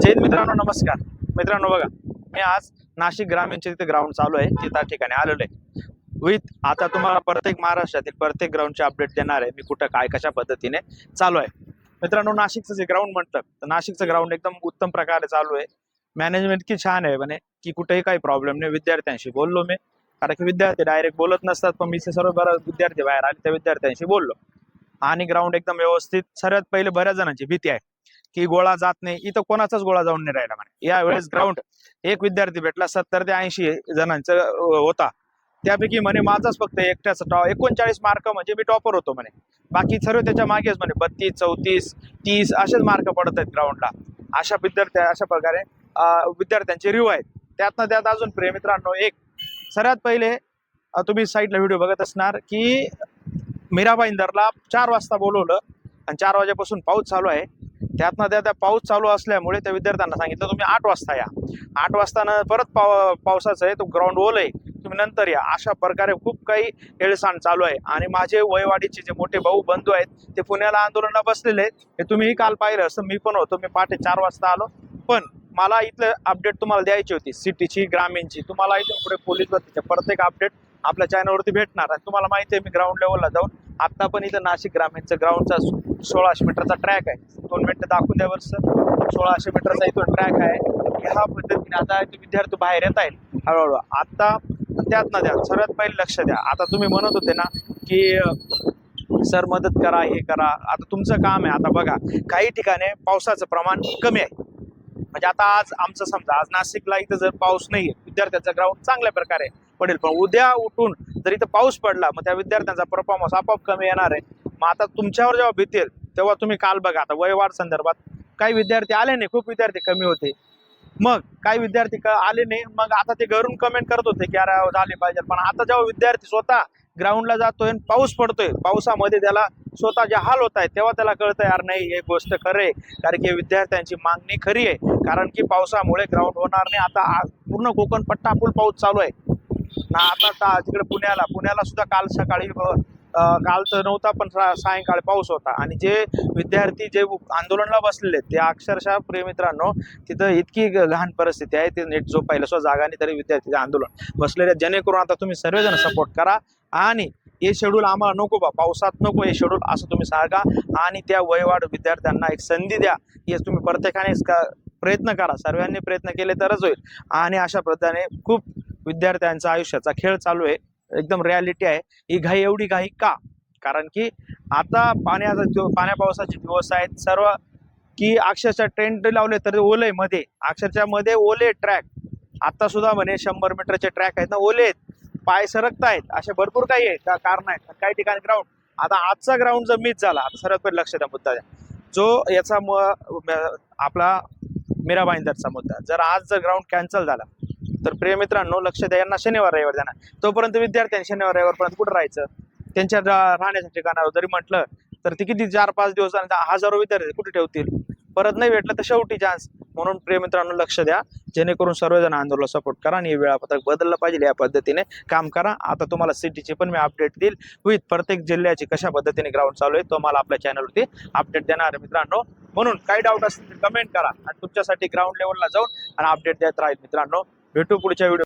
जैन मित्रांनो नमस्कार. मित्रांनो बघा मी आज नाशिक ग्रामीणचे तिथे ग्राउंड चालू आहे. तिथं ठिकाणी आलेलो आहे. विथ आता तुम्हाला प्रत्येक महाराष्ट्रातील प्रत्येक ग्राउंडचे अपडेट देणार आहे. मी कुठं काय कशा पद्धतीने चालू आहे. मित्रांनो नाशिकचं जे ग्राउंड म्हणतात तर नाशिकचं ग्राउंड एकदम उत्तम प्रकारे चालू आहे. मॅनेजमेंट इतकी छान आहे म्हणे की कुठेही काही प्रॉब्लेम नाही. विद्यार्थ्यांशी बोललो मी. कारण की विद्यार्थी डायरेक्ट बोलत नसतात पण मी ते सर्व बरं विद्यार्थी बाहेर आले त्या विद्यार्थ्यांशी बोललो. आणि ग्राउंड एकदम व्यवस्थित सर्वात पहिले बऱ्याच जणांची भीती आहे. की गोळा जात नाही इथं कोणाचाच गोळा जाऊन नाही राहिला म्हणे. यावेळेस ग्राउंड एक विद्यार्थी भेटला सत्तर ते ऐंशी जणांचा होता. त्यापैकी म्हणे माझाच फक्त एकट्याचा टॉप एकोणचाळीस मार्क म्हणजे मी टॉपर होतो म्हणे. बाकी सर्व त्याच्या मागेच म्हणे बत्तीस चौतीस तीस असेच मार्क पडत आहेत ग्राउंडला अशा विद्यार्थ्या अशा प्रकारे विद्यार्थ्यांचे रिव्ह आहेत. त्यातनं त्यात अजून प्रिय मित्रांनो एक. सर्वात पहिले तुम्ही साईडला व्हिडिओ बघत असणार की मीराबाई इंदरला चार वाजता बोलवलं आणि चार वाजेपासून पाऊस चालू आहे. त्यातनं त्या त्या पाऊस चालू असल्यामुळे त्या विद्यार्थ्यांना सांगितलं तुम्ही आठ वाजता या. आठ वाजताना परत पाव पावसाचं आहे तो ग्राउंड ओल आहे तुम्ही नंतर या. अशा प्रकारे खूप काही हेळसांड चालू आहे. आणि माझे वयवाडीचे जे मोठे भाऊ बंधू आहेत ते पुण्याला आंदोलनाला बसलेले आहेत. हे तुम्हीही काल पाहिलं असं मी पण होतो. मी पहाटे चार वाजता आलो. पण मला इथलं अपडेट तुम्हाला द्यायची होती. सिटीची ग्रामीणची. तुम्हाला इथून पुढे पोलीस भरतीच्या प्रत्येक अपडेट आपल्या चॅनलवरती भेटणार आणि तुम्हाला माहिती आहे मी ग्राउंड लेवलला जाऊन आत्ता पण इथं नाशिक ग्रामीणचं ग्राउंडचा सोळाशे मीटरचा ट्रॅक आहे. दोन मिनटं दाखवून द्या वर्ष सोळाशे मीटरचा इथून ट्रॅक आहे. ह्या पद्धतीने आता विद्यार्थी बाहेर येत आहेत हळूहळू. आत्ता त्यात ना द्या सर्वात पहिले लक्ष द्या. आता तुम्ही म्हणत होते ना की सर मदत करा हे करा. आता तुमचं काम आहे. आता बघा काही ठिकाणी पावसाचं प्रमाण कमी आहे. म्हणजे आता आज आमचं समजा आज नाशिकला इथं जर पाऊस नाही विद्यार्थ्यांचा ग्राउंड चांगल्या प्रकारे पडेल पण उद्या उठून जर इथं पाऊस पडला मग त्या विद्यार्थ्यांचा परफॉर्मन्स आपोआप कमी येणार आहे. मग आता तुमच्यावर जेव्हा भीतील तेव्हा तुम्ही काल बघा आता वयवाढ संदर्भात काही विद्यार्थी आले नाही खूप विद्यार्थी कमी होते. मग काही विद्यार्थी क- आले नाही मग आता ते घरून कमेंट करत होते की अरे हो, झाले पाहिजे. पण आता जेव्हा विद्यार्थी स्वतः ग्राउंडला जातोय आणि पाऊस पडतोय पावसामध्ये त्याला स्वतः जे हाल होत आहेत तेव्हा त्याला कळतं यार नाही हे गोष्ट खरे आहे. कारण की विद्यार्थ्यांची मागणी खरी आहे. कारण की पावसामुळे ग्राउंड होणार नाही. आता पूर्ण कोकण पट्टा फुल पाऊस चालू आहे. ना आता ता- तिकडे पुण्याला. पुण्याला सुद्धा काल सकाळी काल तर नव्हता पण सा- सायंकाळी पाऊस होता. आणि जे विद्यार्थी जे आंदोलनला बसलेले आहेत, ते अक्षरशः प्रियमित्रांनो तिथं इतकी लहान परिस्थिती आहे ते नीट झोपायला सुद्धा जागा नाही तरी विद्यार्थी आंदोलन बसलेले जेणेकरून आता तुम्ही सर्वजण सपोर्ट करा. आणि हे शेड्यूल आम्हाला नको बा पावसात नको हे शेड्यूल असं तुम्ही सांगा. आणि त्या वयवाड विद्यार्थ्यांना एक संधी द्या. हे तुम्ही प्रत्येकाने क- प्रयत्न करा. सर्वांनी प्रयत्न केले तरच होईल. आणि अशा प्रकारे खूप विद्यार्थ्यांचा आयुष्याचा खेळ चालू आहे. एकदम रियालिटी आहे. ही घाई एवढी घाई का? कारण की आता पाण्याचा जो पाण्या पावसाचे दिवस आहेत सर्व की अक्षरशः ट्रेंड लावले तर ओले मध्ये. अक्षरशः मध्ये ओले ट्रॅक आता सुद्धा म्हणे शंभर मीटरचे ट्रॅक आहेत ना ओले आहेत पाय सरकत आहेत असे भरपूर काही आहेत का कारण आहेत. काही ठिकाणी ग्राउंड आता आजचा ग्राउंड जर मिस झाला आता सर्वात पहिले लक्ष द्या मुद्दा जो याचा आपला मीरा भाईंदरचा मुद्दा जर आज जर ग्राउंड कॅन्सल झाला तर प्रिय मित्रांनो लक्ष द्या यांना शनिवार रविवार जाणार तोपर्यंत विद्यार्थ्यांनी शनिवार रविवारपर्यंत कुठं राहायचं? त्यांच्या राहण्याच्या ठिकाणावर जरी म्हटलं तर ते किती चार पाच दिवस आणि हजारो विद्यार्थी कुठे ठेवतील? परत नाही भेटलं तर शेवटी चान्स म्हणून प्रिय मित्रांनो लक्ष द्या. जेणेकरून सर्वजण आंदोलन सपोर्ट करा आणि हे वेळापत्रक बदललं पाहिजे या पद्धतीने काम करा. आता तुम्हाला सिटीचे पण मी अपडेट देईल. विथ प्रत्येक जिल्ह्याची कशा पद्धतीने ग्राउंड चालू आहे तो मला आपल्या चॅनलवरती अपडेट देणार आहे मित्रांनो. म्हणून काही डाऊट असतील तर कमेंट करा आणि तुमच्यासाठी ग्राउंड लेवलला जाऊन आणि अपडेट देत राहील मित्रांनो. भेटू पुढच्या व्हिडिओ